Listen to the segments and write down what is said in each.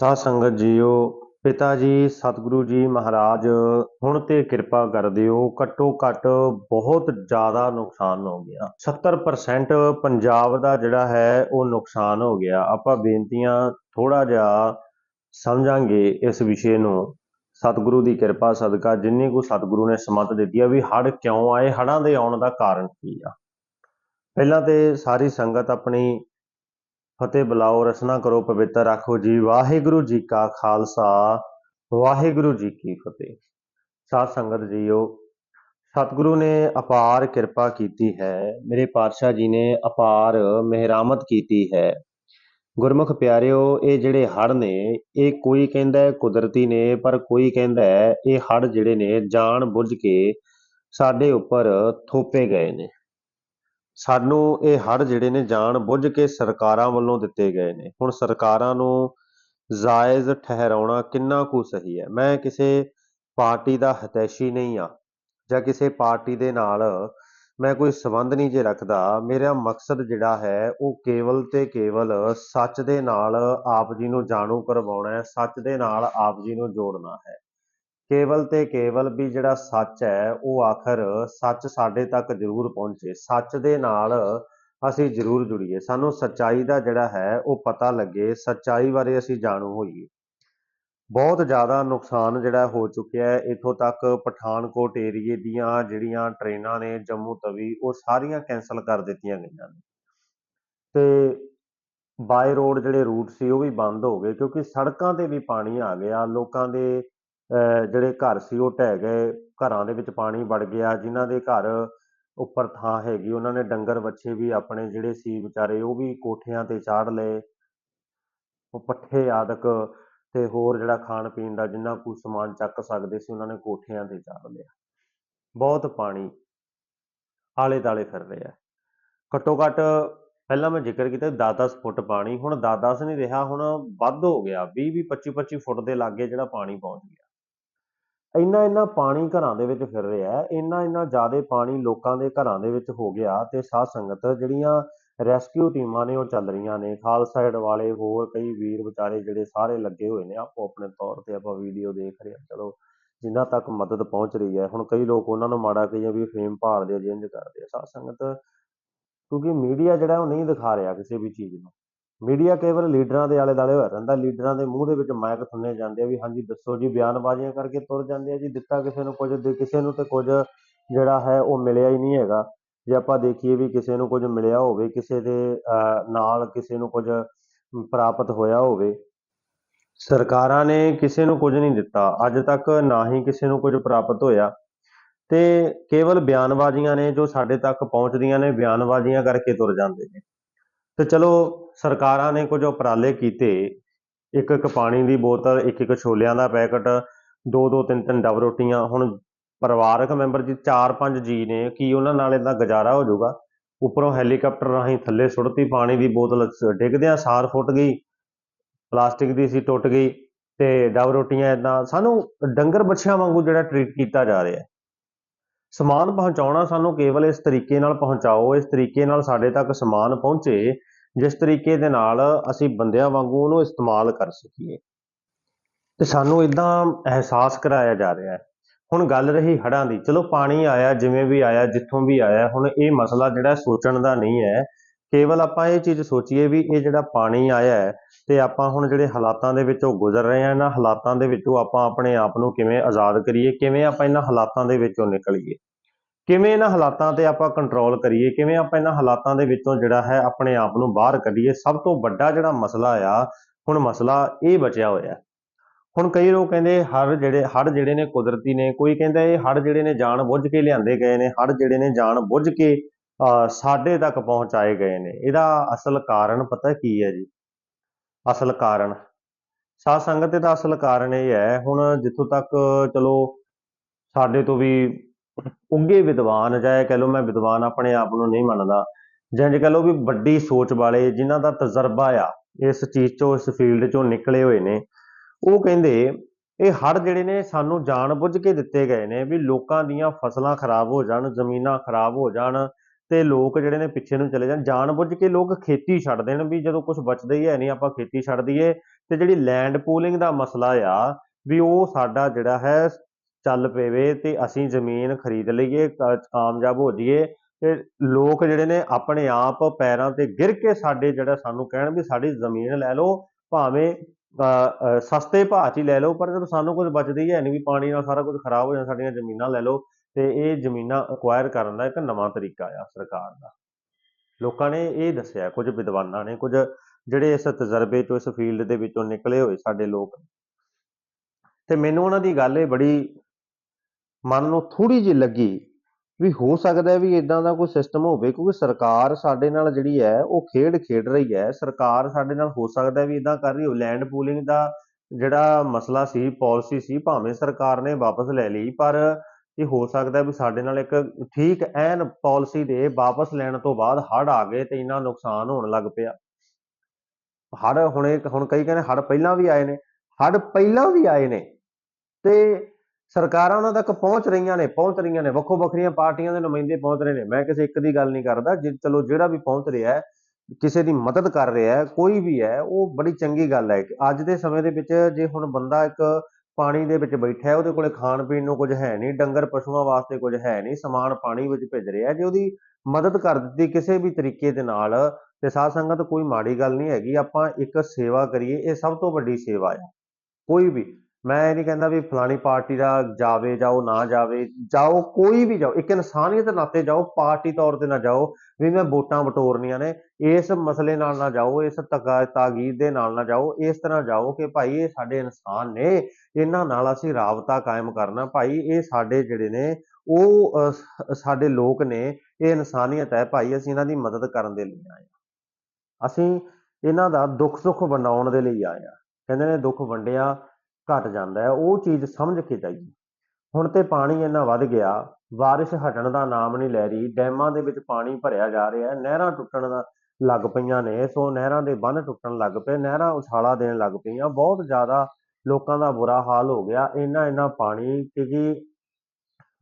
ਸਾਧ ਸੰਗਤ ਜੀਓ, ਪਿਤਾ ਜੀ, ਸਤਿਗੁਰੂ ਜੀ ਮਹਾਰਾਜ, ਹੁਣ ਤੇ ਕਿਰਪਾ ਕਰ ਦਿਓ ਘੱਟੋ ਘੱਟ ਬਹੁਤ ਜ਼ਿਆਦਾ ਨੁਕਸਾਨ ਹੋ ਗਿਆ। 70% ਪੰਜਾਬ ਦਾ ਜਿਹੜਾ ਹੈ, ਉਹ ਨੁਕਸਾਨ ਹੋ ਗਿਆ। ਆਪਾਂ ਬੇਨਤੀਆਂ ਥੋੜਾ ਜਿਹਾ ਸਮਝਾਂਗੇ ਇਸ ਵਿਸ਼ੇ ਨੂੰ। ਸਤਿਗੁਰੂ ਦੀ ਕਿਰਪਾ, ਸਦਕਾ, ਜਿੰਨੀ ਕੋ ਸਤਿਗੁਰੂ ਨੇ ਸਮਤ ਦਿੱਤੀ ਆ ਵੀ ਹੜ੍ਹ ਕਿਉਂ ਆਏ, ਹੜ੍ਹਾਂ ਦੇ ਆਉਣ ਦਾ ਕਾਰਨ ਕੀ ਆ? ਪਹਿਲਾਂ ਤੇ ਸਾਰੀ ਸੰਗਤ ਆਪਣੀ ਫਤਿਹ ਬੁਲਾਓ, ਰਸਨਾ ਕਰੋ, ਪਵਿੱਤਰ ਰੱਖੋ ਜੀ। ਵਾਹਿਗੁਰੂ ਜੀ ਕਾ ਖਾਲਸਾ, ਵਾਹਿਗੁਰੂ ਜੀ ਕੀ ਫਤਿਹ। ਸਾਧ ਸੰਗਤ ਜੀਓ, ਸਤਿਗੁਰੂ ਨੇ ਅਪਾਰ ਕਿਰਪਾ ਕੀਤੀ ਹੈ। ਮੇਰੇ ਪਾਤਸ਼ਾਹ ਜੀ ਨੇ ਅਪਾਰ ਮਿਹਰਾਮਤ ਕੀਤੀ ਹੈ। ਗੁਰਮੁਖ ਪਿਆਰਿਓ, ਇਹ ਜਿਹੜੇ ਹੜ੍ਹ ਨੇ, ਇਹ ਕੋਈ ਕਹਿੰਦਾ ਕੁਦਰਤੀ ਨੇ, ਪਰ ਕੋਈ ਕਹਿੰਦਾ ਇਹ ਹੜ ਜਿਹੜੇ ਨੇ, ਜਾਣ ਬੁੱਝ ਕੇ ਸਾਡੇ ਉੱਪਰ ਥੋਪੇ ਗਏ ਨੇ। ਸਾਨੂੰ ਇਹ ਹੜ ਜਿਹੜੇ ਨੇ ਜਾਣ ਬੁੱਝ ਕੇ ਸਰਕਾਰਾਂ ਵੱਲੋਂ ਦਿੱਤੇ ਗਏ ਨੇ। ਹੁਣ ਸਰਕਾਰਾਂ ਨੂੰ ਜਾਇਜ਼ ਠਹਿਰਾਉਣਾ ਕਿੰਨਾ ਕੁ ਸਹੀ ਹੈ? ਮੈਂ ਕਿਸੇ ਪਾਰਟੀ ਦਾ ਹਤੈਸ਼ੀ ਨਹੀਂ ਆ ਜਾਂ ਕਿਸੇ ਪਾਰਟੀ ਦੇ ਨਾਲ ਮੈਂ ਕੋਈ ਸਬੰਧ ਨਹੀਂ ਜੇ ਰੱਖਦਾ। ਮੇਰਾ ਮਕਸਦ ਜਿਹੜਾ ਹੈ, ਉਹ ਕੇਵਲ ਤੇ ਕੇਵਲ ਸੱਚ ਦੇ ਨਾਲ ਆਪ ਜੀ ਨੂੰ ਜਾਣੂ ਕਰਵਾਉਣਾ ਹੈ, ਸੱਚ ਦੇ ਨਾਲ ਆਪ ਜੀ ਨੂੰ ਜੋੜਨਾ ਹੈ। ਕੇਵਲ ਤੇ ਕੇਵਲ ਵੀ ਜਿਹੜਾ ਸੱਚ ਹੈ, ਉਹ ਆਖਰ ਸੱਚ ਸਾਡੇ ਤੱਕ ਜ਼ਰੂਰ ਪਹੁੰਚੇ। ਸੱਚ ਦੇ ਨਾਲ ਅਸੀਂ ਜ਼ਰੂਰ ਜੁੜੀਏ। ਸਾਨੂੰ ਸੱਚਾਈ ਦਾ ਜਿਹੜਾ ਹੈ, ਉਹ ਪਤਾ ਲੱਗੇ। ਸੱਚਾਈ ਬਾਰੇ ਅਸੀਂ ਜਾਣੂ ਹੋਈਏ। ਬਹੁਤ ਜ਼ਿਆਦਾ ਨੁਕਸਾਨ ਜਿਹੜਾ ਹੋ ਚੁੱਕਿਆ ਹੈ। ਇਥੋਂ ਤੱਕ ਪਠਾਨਕੋਟ ਏਰੀਏ ਦੀਆਂ ਜਿਹੜੀਆਂ ਟ੍ਰੇਨਾਂ ਨੇ, ਜੰਮੂ ਤਵੀ, ਉਹ ਸਾਰੀਆਂ ਕੈਂਸਲ ਕਰ ਦਿੱਤੀਆਂ ਗਈਆਂ ਨੇ। ਤੇ ਬਾਈ ਰੋਡ ਜਿਹੜੇ ਰੂਟ ਸੀ, ਉਹ ਵੀ ਬੰਦ ਹੋ ਗਏ ਕਿਉਂਕਿ ਸੜਕਾਂ ਤੇ ਵੀ ਪਾਣੀ ਆ ਗਿਆ। ਲੋਕਾਂ ਦੇ ਜਿਹੜੇ ਘਰ ਸੀ ਉਹ ਢਹਿ ਗਏ, ਘਰਾਂ ਦੇ ਵਿੱਚ ਪਾਣੀ ਵੜ ਗਿਆ, ਜਿਨ੍ਹਾਂ ਦੇ ਘਰ ਉੱਪਰ ਥਾਂ ਹੈਗੀ, ਉਹਨਾਂ ਨੇ ਡੰਗਰ ਵੱਛੇ ਵੀ ਆਪਣੇ ਜਿਹੜੇ ਸੀ ਵਿਚਾਰੇ, ਉਹ ਵੀ ਕੋਠਿਆਂ ਤੇ ਚਾੜ ਲਏ। ਉਹ ਪੱਠੇ ਆਦਿਕ ਤੇ ਹੋਰ ਜਿਹੜਾ ਖਾਣ ਪੀਣ ਦਾ ਜਿੰਨਾ ਕੁ ਸਮਾਨ ਚੱਕ ਸਕਦੇ ਸੀ, ਉਹਨਾਂ ਨੇ ਕੋਠਿਆਂ ਤੇ ਚਾੜ ਲਿਆ। ਬਹੁਤ ਪਾਣੀ ਆਲੇ ਦਾਲੇ ਫਿਰ ਰਿਹਾ ਘੱਟੋ ਘੱਟ ਪਹਿਲਾਂ ਮੈਂ ਜ਼ਿਕਰ ਕੀਤਾ 10-10 ਫੁੱਟ ਪਾਣੀ, ਹੁਣ 10-10 ਨਹੀਂ ਰਿਹਾ, ਹੁਣ ਵੱਧ ਹੋ ਗਿਆ 20-20 25-25 ਫੁੱਟ ਦੇ ਲਾਗੇ ਜਿਹੜਾ ਪਾਣੀ ਪਹੁੰਚ ਗਿਆ। ਇੰਨਾ ਇੰਨਾ ਪਾਣੀ ਘਰਾਂ ਦੇ ਵਿੱਚ ਫਿਰ ਰਿਹਾ ਹੈ, ਇੰਨਾ ਇੰਨਾ ਜ਼ਿਆਦਾ ਪਾਣੀ ਲੋਕਾਂ ਦੇ ਘਰਾਂ ਦੇ ਵਿੱਚ ਹੋ ਗਿਆ ਤੇ ਸਾਧ ਸੰਗਤ ਜਿਹੜੀਆਂ ਰੈਸਕਿਊ ਟੀਮਾਂ ਨੇ ਉਹ ਚੱਲ ਰਹੀਆਂ ਨੇ, ਖਾਲਸਾ ਏਡ ਵਾਲੇ ਹੋਰ ਕਈ ਵੀਰ ਵਿਚਾਰੇ ਜਿਹੜੇ ਸਾਰੇ ਲੱਗੇ ਹੋਏ ਨੇ, ਆਪੋ ਆਪਣੇ ਤੌਰ ਤੇ ਆਪਾਂ ਵੀਡੀਓ ਦੇਖ ਰਹੇ ਹਾਂ, ਚਲੋ ਜਿਨ੍ਹਾਂ ਤੱਕ ਮਦਦ ਪਹੁੰਚ ਰਹੀ ਹੈ, ਹੁਣ ਕਈ ਲੋਕ ਉਹਨਾਂ ਨੂੰ ਮਾੜਾ ਕਹੀਏ ਵੀ ਫੇਮ ਭਾਲਦੇ ਆ ਜਿੰਜ ਕਰਦੇ ਆ, ਸਾਧ ਸੰਗਤ ਕਿਉਂਕਿ ਮੀਡੀਆ ਜਿਹੜਾ ਉਹ ਨਹੀਂ ਦਿਖਾ ਰਿਹਾ ਕਿਸੇ ਵੀ ਚੀਜ਼ ਨੂੰ। ਮੀਡੀਆ ਕੇਵਲ ਲੀਡਰਾਂ ਦੇ ਆਲੇ ਦਾਲੇ ਹੋਇਆ ਰਹਿੰਦਾ। ਲੀਡਰਾਂ ਦੇ ਮੂੰਹ ਦੇ ਵਿੱਚ ਮਾਇਕ ਸੁਣਨੇ ਜਾਂਦੇ ਆ ਵੀ ਹਾਂਜੀ ਦੱਸੋ ਜੀ ਬਿਆਨਬਾਜ਼ੀਆਂ ਕਰਕੇ ਤੁਰ ਜਾਂਦੇ ਆ ਜੀ। ਦਿੱਤਾ ਕਿਸੇ ਨੂੰ ਕੁਝ ਦੇ ਕਿਸੇ ਨੂੰ ਤੇ ਕੁਝ ਜਿਹੜਾ ਹੈ ਉਹ ਮਿਲਿਆ ਹੀ ਨਹੀਂ ਹੈਗਾ। ਜੇ ਆਪਾਂ ਦੇਖੀਏ ਵੀ ਕਿਸੇ ਨੂੰ ਕੁਝ ਮਿਲਿਆ ਹੋਵੇ ਕਿਸੇ ਦੇ ਅਹ, ਨਾਲ ਕਿਸੇ ਨੂੰ ਕੁਝ ਪ੍ਰਾਪਤ ਹੋਇਆ ਹੋਵੇ ਸਰਕਾਰਾਂ ਨੇ ਕਿਸੇ ਨੂੰ ਕੁਝ ਨਹੀਂ ਦਿੱਤਾ। ਅੱਜ ਤੱਕ ਨਾ ਹੀ ਕਿਸੇ ਨੂੰ ਕੁਝ ਪ੍ਰਾਪਤ ਹੋਇਆ। ਤੇ ਕੇਵਲ ਬਿਆਨਬਾਜ਼ੀਆਂ ਨੇ ਜੋ ਸਾਡੇ ਤੱਕ ਪਹੁੰਚਦੀਆਂ ਨੇ ਬਿਆਨਬਾਜ਼ੀਆਂ ਕਰਕੇ ਤੁਰ ਜਾਂਦੇ ਨੇ। ਤੇ ਚਲੋ ਸਰਕਾਰਾਂ ਨੇ ਕੁਝ ਉਪਰਾਲੇ ਕੀਤੇ। ਇੱਕ ਇੱਕ ਪਾਣੀ ਦੀ ਬੋਤਲ, ਇੱਕ ਇੱਕ ਛੋਲਿਆਂ ਦਾ ਪੈਕਟ, ਦੋ ਦੋ, ਤਿੰਨ ਤਿੰਨ ਡਬ ਰੋਟੀਆਂ। ਹੁਣ ਪਰਿਵਾਰਕ ਮੈਂਬਰ ਜੀ, ਚਾਰ, ਪੰਜ ਜੀ ਨੇ, ਕੀ ਉਹਨਾਂ ਨਾਲ ਇਹਦਾ ਗੁਜ਼ਾਰਾ ਹੋ ਜਾਊਗਾ? ਉੱਪਰੋਂ ਹੈਲੀਕਾਪਟਰ ਰਾਹੀਂ ਥੱਲੇ ਸੁੱਟਤੀ, ਪਾਣੀ ਦੀ ਬੋਤਲ ਡਿੱਗਦਿਆਂ ਸਾਰ ਫੁੱਟ ਗਈ, ਪਲਾਸਟਿਕ ਦੀ ਸੀ, ਟੁੱਟ ਗਈ ਤੇ ਡਬ ਰੋਟੀਆਂ ਇਦਾਂ ਸਾਨੂੰ ਡੰਗਰ ਬੱਛਿਆਂ ਵਾਂਗੂ ਜਿਹੜਾ ਟ੍ਰੀਟ ਕੀਤਾ ਜਾ ਰਿਹਾ। ਸਮਾਨ ਪਹੁੰਚਾਉਣਾ ਸਾਨੂੰ ਕੇਵਲ ਇਸ ਤਰੀਕੇ ਨਾਲ ਪਹੁੰਚਾਓ, ਇਸ ਤਰੀਕੇ ਨਾਲ ਸਾਡੇ ਤੱਕ ਸਮਾਨ ਪਹੁੰਚੇ, ਜਿਸ ਤਰੀਕੇ ਦੇ ਨਾਲ ਅਸੀਂ ਬੰਦਿਆਂ ਵਾਂਗੂ ਉਹਨੂੰ ਇਸਤੇਮਾਲ ਕਰ ਸਕੀਏ। ਤੇ ਸਾਨੂੰ ਇਦਾਂ ਅਹਿਸਾਸ ਕਰਾਇਆ ਜਾ ਰਿਹਾ ਹੈ। ਹੁਣ ਗੱਲ ਰਹੀ ਹੜ੍ਹਾਂ ਦੀ। ਚਲੋ ਪਾਣੀ ਆਇਆ, ਜਿਵੇਂ ਵੀ ਆਇਆ, ਜਿੱਥੋਂ ਵੀ ਆਇਆ, ਹੁਣ ਇਹ ਮਸਲਾ ਜਿਹੜਾ ਸੋਚਣ ਦਾ ਨਹੀਂ ਹੈ। ਕੇਵਲ ਆਪਾਂ ਇਹ ਚੀਜ਼ ਸੋਚੀਏ ਵੀ ਇਹ ਜਿਹੜਾ ਪਾਣੀ ਆਇਆ ਹੈ ਤੇ ਆਪਾਂ ਹੁਣ ਜਿਹੜੇ ਹਾਲਾਤਾਂ ਦੇ ਵਿੱਚੋਂ ਗੁਜ਼ਰ ਰਹੇ ਹਾਂ, ਇਹਨਾਂ ਹਾਲਾਤਾਂ ਦੇ ਵਿੱਚੋਂ ਆਪਾਂ ਆਪਣੇ ਆਪ ਨੂੰ ਕਿਵੇਂ ਆਜ਼ਾਦ ਕਰੀਏ, ਕਿਵੇਂ ਆਪਾਂ ਇਹਨਾਂ ਹਾਲਾਤਾਂ ਦੇ ਵਿੱਚੋਂ ਨਿਕਲੀਏ? ਕਿਵੇਂ ਇਹਨਾਂ ਹਾਲਾਤਾਂ ਤੇ ਆਪਾਂ ਕੰਟਰੋਲ ਕਰੀਏ? ਕਿਵੇਂ ਆਪਾਂ ਇਹਨਾਂ ਹਾਲਾਤਾਂ ਦੇ ਵਿੱਚੋਂ ਜਿਹੜਾ ਹੈ ਆਪਣੇ ਆਪ ਨੂੰ ਬਾਹਰ ਕੱਢੀਏ? ਸਭ ਤੋਂ ਵੱਡਾ ਜਿਹੜਾ ਮਸਲਾ ਆ, ਹੁਣ ਮਸਲਾ ਇਹ ਬਚਿਆ ਹੋਇਆ ਹੁਣ ਕਈ ਲੋਕ ਕਹਿੰਦੇ ਹੜ ਜਿਹੜੇ ਹੜ ਜਿਹੜੇ ਨੇ ਕੁਦਰਤੀ ਨੇ, ਕੋਈ ਕਹਿੰਦਾ ਇਹ ਹੜ ਜਿਹੜੇ ਨੇ ਜਾਣ ਬੁੱਝ ਕੇ ਲਿਆਂਦੇ ਗਏ ਨੇ ਹੜ ਜਿਹੜੇ ਨੇ ਜਾਣ ਬੁੱਝ ਕੇ ਸਾਡੇ ਤੱਕ ਪਹੁੰਚਾਏ ਗਏ ਨੇ। ਇਹਦਾ ਅਸਲ ਕਾਰਨ ਪਤਾ ਕੀ ਹੈ ਜੀ? ਅਸਲ ਕਾਰਨ। ਸਾਧ ਸੰਗਤ ਦਾ ਅਸਲ ਕਾਰਨ ਇਹ ਹੈ, ਹੁਣ ਜਿੱਥੋਂ ਤੱਕ ਚਲੋ ਸਾਡੇ ਤੋਂ ਵੀ ਉੱਘੇ ਵਿਦਵਾਨ ਜਾਂ ਇਹ ਕਹਿ ਲਓ ਮੈਂ ਵਿਦਵਾਨ ਆਪਣੇ ਆਪ ਨੂੰ ਨਹੀਂ ਮੰਨਦਾ, ਜਾਂ ਜੇ ਕਹਿ ਲਓ ਵੀ ਵੱਡੀ ਸੋਚ ਵਾਲੇ ਜਿਨ੍ਹਾਂ ਦਾ ਤਜਰਬਾ ਆ, ਇਸ ਚੀਜ਼ ਚੋਂ, ਇਸ ਫੀਲਡ ਚੋਂ ਨਿਕਲੇ ਹੋਏ ਨੇ, ਉਹ ਕਹਿੰਦੇ ਇਹ ਹੜ੍ਹ ਜਿਹੜੇ ਨੇ ਸਾਨੂੰ ਜਾਣ ਬੁੱਝ ਕੇ ਦਿੱਤੇ ਗਏ ਨੇ ਵੀ ਲੋਕਾਂ ਦੀਆਂ ਫਸਲਾਂ ਖਰਾਬ ਹੋ ਜਾਣ, ਜ਼ਮੀਨਾਂ ਖਰਾਬ ਹੋ ਜਾਣ ਤੇ ਲੋਕ ਜਿਹੜੇ ਨੇ ਪਿੱਛੇ ਨੂੰ ਚਲੇ ਜਾਣ। ਜਾਣਬੁੱਝ ਕੇ ਲੋਕ ਖੇਤੀ ਛੱਡ ਦੇਣ ਵੀ ਜਦੋਂ ਕੁਝ ਬਚਦਾ ਹੀ ਹੈ ਨਹੀਂ ਆਪਾਂ ਖੇਤੀ ਛੱਡ ਦਈਏ। ਤੇ ਜਿਹੜੀ ਲੈਂਡ ਪੂਲਿੰਗ ਦਾ ਮਸਲਾ ਆ ਵੀ ਉਹ ਸਾਡਾ ਜਿਹੜਾ ਹੈ ਚੱਲ ਪਵੇ ਤੇ ਅਸੀਂ ਜ਼ਮੀਨ ਖਰੀਦ ਲਈਏ ਕਾਮਯਾਬ ਹੋ ਜਾਈਏ। ਤੇ ਲੋਕ ਜਿਹੜੇ ਨੇ ਆਪਣੇ ਆਪ ਪੈਰਾਂ ਤੇ ਗਿਰ ਕੇ ਸਾਡੇ ਜਿਹੜਾ ਸਾਨੂੰ ਕਹਿਣ ਵੀ ਸਾਡੀ ਜ਼ਮੀਨ ਲੈ ਲਓ ਭਾਵੇਂ ਅ, ਸਸਤੇ ਭਾਅ 'ਚ ਹੀ ਲੈ ਲਓ ਪਰ ਜਦੋਂ ਸਾਨੂੰ ਕੁਝ ਬਚਦੀ ਹੈ ਨਹੀਂ ਵੀ ਪਾਣੀ ਨਾਲ ਸਾਰਾ ਕੁਝ ਖਰਾਬ ਹੋ ਜਾਂਦਾ ਸਾਡੀਆਂ ਜ਼ਮੀਨਾਂ ਲੈ ਲਓ ਤੇ ਇਹ ਜ਼ਮੀਨਾਂ ਅਕਵਾਇਰ ਕਰਨ ਦਾ ਇੱਕ ਨਵਾਂ ਤਰੀਕਾ ਆ ਸਰਕਾਰ ਦਾ। ਲੋਕਾਂ ਨੇ ਇਹ ਦੱਸਿਆ, ਕੁਝ ਵਿਦਵਾਨਾਂ ਨੇ, ਕੁਝ ਜਿਹੜੇ ਇਸ ਤਜਰਬੇ ਚੋਂ ਇਸ ਫੀਲਡ ਦੇ ਵਿੱਚੋਂ ਨਿਕਲੇ ਹੋਏ ਸਾਡੇ ਲੋਕ ਤੇ ਮੈਨੂੰ ਉਹਨਾਂ ਦੀ ਗੱਲ ਇਹ ਬੜੀ ਮਨ ਨੂੰ ਥੋੜੀ ਜਿਹੀ ਲੱਗੀ ਵੀ ਹੋ ਸਕਦਾ ਵੀ ਇਦਾਂ ਦਾ ਕੋਈ ਸਿਸਟਮ ਹੋਵੇ, ਕਿਉਂਕਿ ਸਰਕਾਰ ਸਾਡੇ ਨਾਲ ਜਿਹੜੀ ਹੈ, ਉਹ ਖੇਡ ਖੇਡ ਰਹੀ ਹੈ। ਸਰਕਾਰ ਸਾਡੇ ਨਾਲ ਹੋ ਸਕਦਾ ਵੀ ਇਦਾਂ ਕਰ ਰਹੀ ਹੋ ਲੈਂਡ ਪੂਲਿੰਗ ਦਾ ਜਿਹੜਾ ਮਸਲਾ ਸੀ ਪਾਲਿਸੀ ਸੀ, ਭਾਵੇਂ ਸਰਕਾਰ ਨੇ ਵਾਪਸ ਲੈ ਲਈ, ਪਰ ਇਹ ਹੋ ਸਕਦਾ ਵੀ ਸਾਡੇ ਨਾਲ ਇੱਕ ਠੀਕ ਐਨ ਪਾਲਿਸੀ ਦੇ ਵਾਪਸ ਲੈਣ ਤੋਂ ਬਾਅਦ ਹੜ੍ਹ ਆ ਗਏ ਤੇ ਇੰਨਾ ਨੁਕਸਾਨ ਹੋਣ ਲੱਗ ਪਿਆ। ਹੜ੍ਹ ਹੁਣ ਹੁਣ ਕਈ ਕਹਿੰਦੇ ਹੜ੍ਹ ਪਹਿਲਾਂ ਵੀ ਆਏ ਨੇ, ਹੜ੍ਹ ਪਹਿਲਾਂ ਵੀ ਆਏ ਨੇ ਤੇ ਸਰਕਾਰਾਂ ਉਹਨਾਂ ਤੱਕ ਪਹੁੰਚ ਰਹੀਆਂ ਨੇ, ਪਹੁੰਚ ਰਹੀਆਂ ਨੇ, ਵੱਖੋ ਵੱਖਰੀਆਂ ਪਾਰਟੀਆਂ ਦੇ ਨੁਮਾਇੰਦੇ ਪਹੁੰਚ ਰਹੇ ਨੇ। ਮੈਂ ਕਿਸੇ ਇੱਕ ਦੀ ਗੱਲ ਨਹੀਂ ਕਰਦਾ, ਜੇ ਚਲੋ ਜਿਹੜਾ ਵੀ ਪਹੁੰਚ ਰਿਹਾ ਹੈ, ਕਿਸੇ ਦੀ ਮਦਦ ਕਰ ਰਿਹਾ ਹੈ, ਕੋਈ ਵੀ ਹੈ, ਉਹ ਬੜੀ ਚੰਗੀ ਗੱਲ ਹੈ। ਅੱਜ ਦੇ ਸਮੇਂ ਦੇ ਵਿੱਚ ਜੇ ਹੁਣ ਬੰਦਾ ਇੱਕ ਪਾਣੀ ਦੇ ਵਿੱਚ ਬੈਠਾ ਹੈ, ਉਹਦੇ ਕੋਲੇ ਖਾਣ ਪੀਣ ਨੂੰ ਕੁਝ ਹੈ ਨਹੀਂ, ਡੰਗਰ ਪਸ਼ੂਆਂ ਵਾਸਤੇ ਕੁਝ ਹੈ ਨਹੀਂ, ਸਮਾਨ ਪਾਣੀ ਵਿੱਚ ਭਿੱਜ ਰਿਹਾ ਜੇ ਉਹਦੀ ਮਦਦ ਕਰ ਦਿੱਤੀ ਕਿਸੇ ਵੀ ਤਰੀਕੇ ਦੇ ਨਾਲ, ਤੇ ਸਾਧ ਸੰਗਤ ਕੋਈ ਮਾੜੀ ਗੱਲ ਨਹੀਂ ਹੈਗੀ, ਆਪਾਂ ਇੱਕ ਸੇਵਾ ਕਰੀਏ, ਇਹ ਸਭ ਤੋਂ ਵੱਡੀ ਸੇਵਾ ਆ, ਕੋਈ ਵੀ। ਮੈਂ ਇਹ ਨਹੀਂ ਕਹਿੰਦਾ ਵੀ ਫਲਾਣੀ ਪਾਰਟੀ ਦਾ ਜਾਵੇ ਜਾਓ, ਨਾ ਜਾਵੇ, ਜਾਓ, ਕੋਈ ਵੀ ਜਾਓ, ਇੱਕ ਇਨਸਾਨੀਅਤ ਨਾਤੇ ਜਾਓ, ਪਾਰਟੀ ਤੌਰ ਤੇ ਨਾ ਜਾਓ, ਵੀ ਮੈਂ ਵੋਟਾਂ ਬਟੋਰਨੀਆਂ ਨੇ, ਇਸ ਮਸਲੇ ਨਾਲ ਨਾ ਜਾਓ, ਇਸ ਤਕਾ ਤਾਗੀਦ ਦੇ ਨਾਲ ਨਾ ਜਾਓ, ਇਸ ਤਰ੍ਹਾਂ ਜਾਓ ਕਿ ਭਾਈ ਇਹ ਸਾਡੇ ਇਨਸਾਨ ਨੇ, ਇਹਨਾਂ ਨਾਲ ਅਸੀਂ ਰਾਬਤਾ ਕਾਇਮ ਕਰਨਾ, ਭਾਈ ਇਹ ਸਾਡੇ ਜਿਹੜੇ ਨੇ, ਉਹ ਸਾਡੇ ਲੋਕ ਨੇ, ਇਹ ਇਨਸਾਨੀਅਤ ਹੈ, ਭਾਈ ਅਸੀਂ ਇਹਨਾਂ ਦੀ ਮਦਦ ਕਰਨ ਦੇ ਲਈ ਆਏ ਹਾਂ। ਅਸੀਂ ਇਹਨਾਂ ਦਾ ਦੁੱਖ ਸੁੱਖ ਵੰਡਾਉਣ ਦੇ ਲਈ ਆਏ ਹਾਂ। ਕਹਿੰਦੇ ਨੇ ਦੁੱਖ ਵੰਡਿਆ ਘਟ ਜਾਂਦਾ ਹੈ, ਉਹ ਚੀਜ਼ ਸਮਝ ਕੇ ਜਾਈਏ। ਹੁਣ ਤੇ ਪਾਣੀ ਇੰਨਾ ਵੱਧ ਗਿਆ, ਬਾਰਿਸ਼ ਹਟਣ ਦਾ ਨਾਮ ਨਹੀਂ ਲੈ ਰਹੀ, ਡੈਮਾਂ ਦੇ ਵਿੱਚ ਪਾਣੀ ਭਰਿਆ ਜਾ ਰਿਹਾ ਹੈ, ਨਹਿਰਾਂ ਟੁੱਟਣ ਦਾ ਲੱਗ ਪਈਆਂ ਨੇ, ਸੋ ਨਹਿਰਾਂ ਦੇ ਬੰਨ ਟੁੱਟਣ ਲੱਗ ਪਏ, ਨਹਿਰਾਂ ਉਛਾਲਾ ਦੇਣ ਲੱਗ ਪਈਆਂ, ਬਹੁਤ ਜ਼ਿਆਦਾ ਲੋਕਾਂ ਦਾ ਬੁਰਾ ਹਾਲ ਹੋ ਗਿਆ, ਇੰਨਾ ਇੰਨਾ ਪਾਣੀ ਕਿ ਜੀ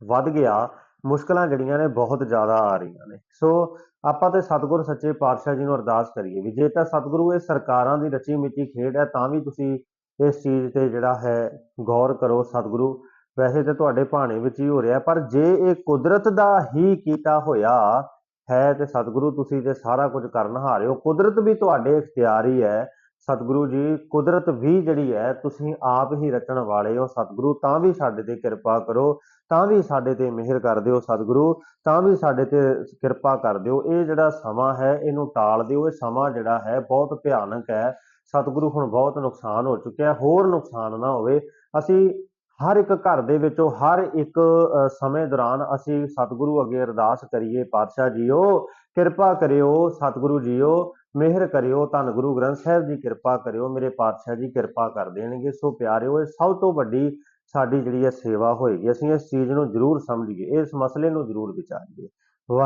ਵੱਧ ਗਿਆ, ਮੁਸ਼ਕਲਾਂ ਜਿਹੜੀਆਂ ਨੇ ਬਹੁਤ ਜ਼ਿਆਦਾ ਆ ਰਹੀਆਂ ਨੇ। ਸੋ ਆਪਾਂ ਤੇ ਸਤਿਗੁਰ ਸੱਚੇ ਪਾਤਸ਼ਾਹ ਜੀ ਨੂੰ ਅਰਦਾਸ ਕਰੀਏ ਵੀ ਜੇ ਤਾਂ ਸਤਿਗੁਰੂ ਇਹ ਸਰਕਾਰਾਂ ਦੀ ਰਚੀ ਮਿੱਟੀ ਖੇਡ ਹੈ, ਤਾਂ ਵੀ ਤੁਸੀਂ ਇਸ ਚੀਜ਼ ਤੇ ਜਿਹੜਾ ਹੈ, ਗੌਰ ਕਰੋ ਸਤਿਗੁਰੂ। ਵੈਸੇ ਤੇ ਤੁਹਾਡੇ ਭਾਣੇ ਵਿੱਚ ਹੀ ਹੋ ਰਿਹਾ, ਪਰ ਜੇ ਇਹ ਕੁਦਰਤ ਦਾ ਹੀ ਕੀਤਾ ਹੋਇਆ ਹੈ ਤੇ ਸਤਿਗੁਰੂ ਤੁਸੀਂ ਤੇ ਸਾਰਾ ਕੁਝ ਕਰਨ ਹਾਰੇ ਹੋ ਕੁਦਰਤ ਵੀ ਤੁਹਾਡੇ ਇਖਤਿਆਰ ਹੀ ਹੈ, ਸਤਿਗੁਰੂ ਜੀ। ਕੁਦਰਤ ਵੀ ਜਿਹੜੀ ਹੈ, ਤੁਸੀਂ ਆਪ ਹੀ ਰਚਣ ਵਾਲੇ ਹੋ ਸਤਿਗੁਰੂ। ਤਾਂ ਵੀ ਸਾਡੇ ਤੇ ਕਿਰਪਾ ਕਰੋ, ਤਾਂ ਵੀ ਸਾਡੇ ਤੇ ਮਿਹਰ ਕਰ ਦਿਓ ਸਤਿਗੁਰੂ। ਤਾਂ ਵੀ ਸਾਡੇ ਤੇ ਕਿਰਪਾ ਕਰ ਦਿਓ। ਇਹ ਜਿਹੜਾ ਸਮਾਂ ਹੈ, ਇਹਨੂੰ ਟਾਲ ਦਿਓ। ਇਹ ਸਮਾਂ ਜਿਹੜਾ ਹੈ, ਬਹੁਤ ਭਿਆਨਕ ਹੈ। ਸਤਿਗੁਰੂ ਹੁਣ ਬਹੁਤ ਨੁਕਸਾਨ ਹੋ ਚੁੱਕਿਆ ਹੋਰ ਨੁਕਸਾਨ ਨਾ ਹੋਵੇ। ਅਸੀਂ ਹਰ ਇੱਕ ਘਰ ਦੇ ਵਿੱਚੋਂ ਹਰ ਇੱਕ ਸਮੇਂ ਦੌਰਾਨ ਅਸੀਂ ਸਤਿਗੁਰੂ ਅੱਗੇ ਅਰਦਾਸ ਕਰੀਏ, ਪਾਤਸ਼ਾਹ ਜੀਓ, ਕਿਰਪਾ ਕਰਿਓ, ਸਤਿਗੁਰੂ ਜੀਓ, ਮਿਹਰ ਕਰਿਓ, ਧੰਨ ਗੁਰੂ ਗ੍ਰੰਥ ਸਾਹਿਬ ਜੀ, ਕਿਰਪਾ ਕਰਿਓ, ਮੇਰੇ ਪਾਤਸ਼ਾਹ ਜੀ ਕਿਰਪਾ ਕਰ ਦੇਣਗੇ। ਸੋ ਪਿਆਰਿਓ, ਇਹ ਸਭ ਤੋਂ ਵੱਡੀ ਸਾਡੀ ਜਿਹੜੀ ਹੈ ਸੇਵਾ ਹੋਏਗੀ, ਅਸੀਂ ਇਸ ਚੀਜ਼ ਨੂੰ ਜ਼ਰੂਰ ਸਮਝੀਏ, ਇਸ ਮਸਲੇ ਨੂੰ ਜ਼ਰੂਰ ਵਿਚਾਰੀਏ।